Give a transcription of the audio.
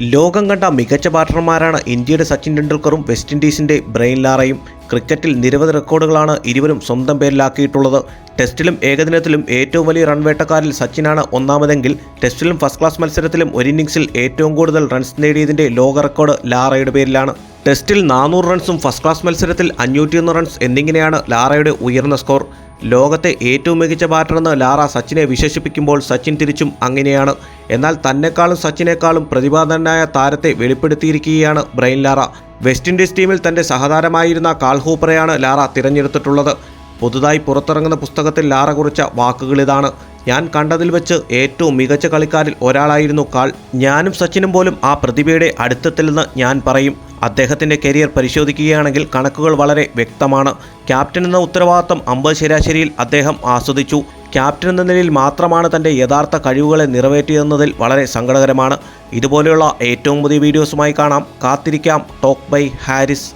ലോകം കണ്ട മികച്ച ബാറ്റർമാരാണ് ഇന്ത്യയുടെ സച്ചിൻ ടെണ്ടുൽക്കറും വെസ്റ്റ് ഇൻഡീസിന്റെ ബ്രെയിൻ ലാറയും. ക്രിക്കറ്റിൽ നിരവധി റെക്കോർഡുകളാണ് ഇരുവരും സ്വന്തം പേരിലാക്കിയിട്ടുള്ളത്. ടെസ്റ്റിലും ഏകദിനത്തിലും ഏറ്റവും വലിയ റൺവേട്ടക്കാരിൽ സച്ചിനാണ് ഒന്നാമതെങ്കിൽ ടെസ്റ്റിലും ഫസ്റ്റ് ക്ലാസ് മത്സരത്തിലും ഒരു ഇന്നിംഗ്സിൽ ഏറ്റവും കൂടുതൽ റൺസ് നേടിയതിന്റെ ലോക റെക്കോർഡ് ലാറയുടെ പേരിലാണ്. ടെസ്റ്റിൽ നാനൂറ് റൺസും ഫസ്റ്റ് ക്ലാസ് മത്സരത്തിൽ അഞ്ഞൂറ്റിയൊന്ന് റൺസ് എന്നിങ്ങനെയാണ് ലാറയുടെ ഉയർന്ന സ്കോർ. ലോകത്തെ ഏറ്റവും മികച്ച ബാറ്ററെന്ന് ലാറ സച്ചിനെ വിശേഷിപ്പിക്കുമ്പോൾ സച്ചിൻ തിരിച്ചും അങ്ങനെയാണ്. എന്നാൽ തന്നെക്കാളും സച്ചിനേക്കാളും പ്രതിഭാധനായ താരത്തെ വെളിപ്പെടുത്തിയിരിക്കുകയാണ് ബ്രെയിൻ ലാറ. വെസ്റ്റ് ഇൻഡീസ് ടീമിൽ തന്റെ സഹതാരമായിരുന്ന കാൾ ഹൂപ്പറെയാണ് ലാറ തിരഞ്ഞെടുത്തിട്ടുള്ളത്. പുതുതായി പുറത്തിറങ്ങുന്ന പുസ്തകത്തിൽ ലാറ കുറിച്ച വാക്കുകളിതാണ് ഞാൻ കണ്ടതിൽ വെച്ച് ഏറ്റവും മികച്ച കളിക്കാരിൽ ഒരാളായിരുന്നു കാൾ. ഞാനും സച്ചിനും പോലും ആ പ്രതിഭയുടെ അടുത്തെത്തില്ലെന്ന് ഞാൻ പറയും. അദ്ദേഹത്തിന്റെ കരിയർ പരിശോധിക്കുകയാണെങ്കിൽ കണക്കുകൾ വളരെ വ്യക്തമാണ്. ക്യാപ്റ്റൻ എന്ന ഉത്തരവാദിത്തം അമ്പത് ശരാശരിയിൽ അദ്ദേഹം ആസ്വദിച്ചു. ക്യാപ്റ്റൻ എന്ന നിലയിൽ മാത്രമാണ് തന്റെ യഥാർത്ഥ കഴിവുകളെ നിറവേറ്റിയെന്നതിൽ വളരെ സങ്കടകരമാണ്. ഇതുപോലെയുള്ള ഏറ്റവും പുതിയ വീഡിയോസുമായി കാണാം. കാത്തിരിക്കാം. Talk by Haris.